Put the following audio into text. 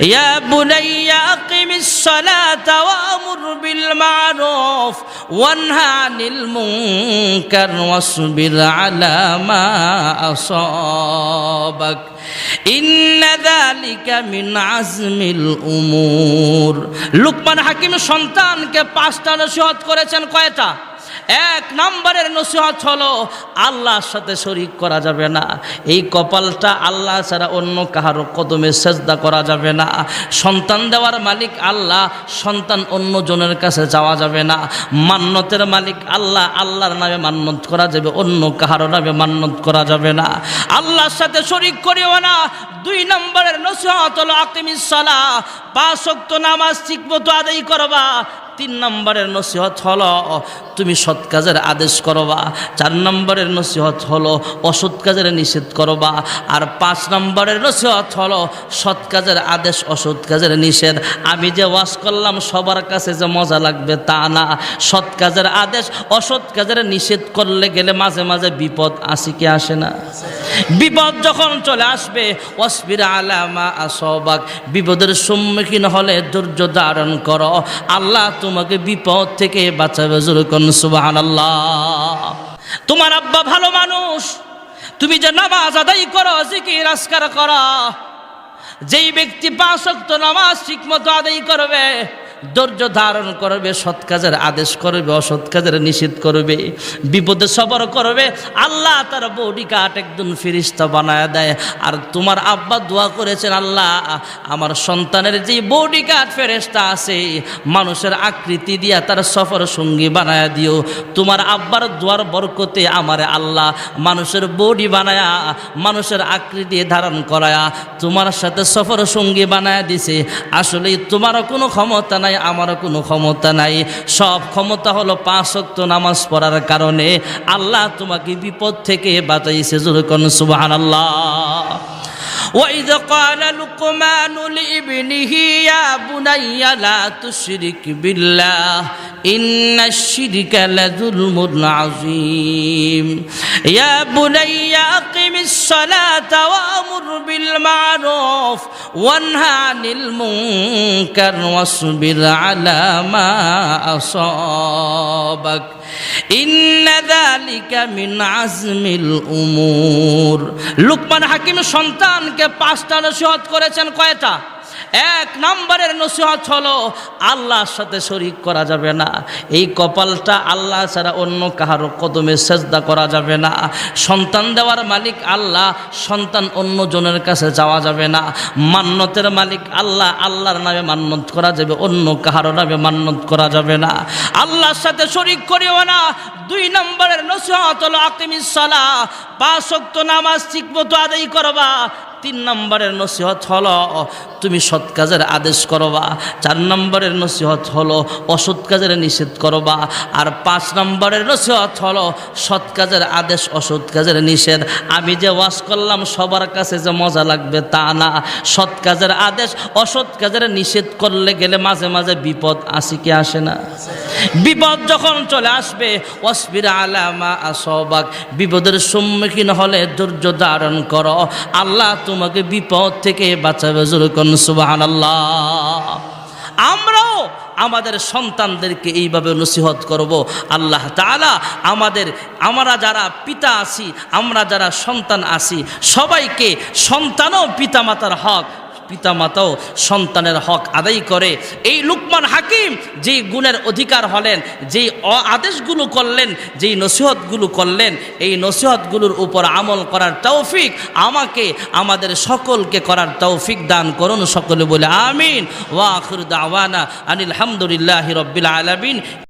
يا بني أقم الصلاة وأمر بالمعروف وانهى عن المنكر واصبر على ما أصابك إن ذلك من عزم الأمور লুকমান হাকিম সন্তানকে পাঁচটা নসিহত করেছেন কয়টা এক নম্বরের নসিহত হলো, আল্লাহর সাথে শরিক করা যাবে না। এই কপালটা আল্লাহ ছাড়া অন্য কাহারও কদমে সেজদা করা যাবে না। সন্তান দেওয়ার মালিক আল্লাহ, সন্তান অন্য জনের কাছে যাওয়া যাবে না। মান্যতের মালিক আল্লাহ, আল্লাহর নামে মান্যত করা যাবে, অন্য কাহারও নামে মান্যত করা যাবে না। আল্লাহর সাথে শরিক করিও না। দুই নম্বরের নসিহত হলো আকিমিস সালা পাঁচ নামাজ ঠিকমতো আদায় করবা। তিন নম্বরের নসিহত হলো, তুমি সৎ কাজের আদেশ করবা। চার নম্বরের নসিহত হলো, অসৎ কাজের নিষেধ করবা। আর পাঁচ নম্বরের নসিহত হলো, সৎ কাজের আদেশ, অসৎ কাজের নিষেধ। আমি যে ওয়াশ করলাম, সবার কাছে যে মজা লাগবে তা না। সৎ কাজের আদেশ, অসৎ কাজের নিষেধ করলে গেলে মাঝে মাঝে বিপদ আসি কি আসে না? বিপদ যখন চলে আসবে অসবির আলামা আসবাক। বিপদের সম্মুখীন হলে ধৈর্য ধারণ করো। আল্লাহ তোমাকে বিপদ থেকে বাঁচাবে যেরকম সুবাহান আল্লাহ তোমার আব্বা ভালো মানুষ। তুমি যে নামাজ আদায় করো, জিকির, আজকার করা, যেই ব্যক্তি পাঁচ নামাজ ঠিক মতো আদায় করবে ধৈর্য ধারণ করবে, সৎ কাজের আদেশ করবে, অসৎ কাজের নিষেধ করবে, বিপদে সবর করবে। আল্লাহ তার বডি কাট একদম ফিরিস্তা বানায় দেয়। আর তোমার আব্বা দোয়া করেছেন, আল্লাহ, আমার সন্তানের যে বডি কাট ফেরেস্তা আছে, মানুষের আকৃতি দিয়া তার সফর সঙ্গী বানায় দিও। তোমার আব্বার দোয়ার বরকতে আমারে আল্লাহ মানুষের বডি বানায়া, মানুষের আকৃতি ধারণ করায়া তোমার সাথে সফর সঙ্গী বানায় দিছে। আসলে তোমারও কোনো ক্ষমতা নাই আমারও কোনো ক্ষমতা নাই সব ক্ষমতা হলো পাঁচ ওয়াক্ত নামাজ পড়ার কারণে আল্লাহ তোমাকে বিপদ থেকে বাঁচাইছে যেরকম সুবাহান আল্লাহ وإذ قال لقمان لابنه يا بني لا تشرك بالله إن الشرك لظلم عظيم يا بني أقم الصلاة وأمر بالمعروف وانهى عن المنكر واصبر على ما أصابك إن ذلك من عزم الأمور লুকমান হাকিম সন্তানকে পাঁচটা নসিহত করেছেন কয়টা এক নম্বরের নসিহত হলো, আল্লাহর সাথে শরিক করা যাবে না। এই কপালটা আল্লাহ ছাড়া অন্য কাহারও কদমে সেজদা করা যাবে না। সন্তান দেওয়ার মালিক আল্লাহ, সন্তান অন্য জনের কাছে যাওয়া যাবে না। মান্যতের মালিক আল্লাহ, আল্লাহর নামে মান্যত করা যাবে, অন্য কাহারও নামে মান্যত করা যাবে না। আল্লাহর সাথে শরিক করিও না। দুই নম্বরের নসিহত হলো, আকিমিস সালা পাঁচ নামাজ ঠিকমতো আদায় করবা। তিন নম্বরের নসিহত হলো, তুমি সৎ কাজের আদেশ করবা। চার নম্বরের নসিহত হলো, অসৎ কাজের নিষেধ করবা। আর পাঁচ নম্বরের নসিহত হলো, সৎ কাজের আদেশ, অসৎ কাজের নিষেধ। আমি যে ওয়াজ করলাম, সবার কাছে যে মজা লাগবে তা না। সৎ কাজের আদেশ, অসৎ কাজের নিষেধ করলে গেলে মাঝে মাঝে বিপদ আসি কি আসে না? বিপদ যখন চলে আসবে অসবির আলামা আসবাক বিপদের সম্মুখীন হলে ধৈর্য ধারণ করো। আল্লাহ তোমাকে বিপদ থেকে বাঁচাবে যেরকম সুবাহান আমরাও আমাদের সন্তানদেরকে এইভাবে নসিহত করব। আল্লাহ তালা আমাদের, আমরা যারা পিতা আছি, আমরা যারা সন্তান আছি, সবাইকে সন্তানও পিতামাতার হক পিতামাতাও সন্তানের হক আদায় করে। এই লুকমান হাকিম যেই গুণের অধিকার হলেন, যেই আদেশগুলো করলেন, যেই নসিহতগুলো করলেন, এই নসিহতগুলোর উপর আমল করার তৌফিক আমাকে, আমাদের সকলকে করার তৌফিক দান করুন সকলে বলে আমিন। ওয়াখির দাওয়ানা আনিল হামদুলিল্লাহি রব্বিল আলামিন।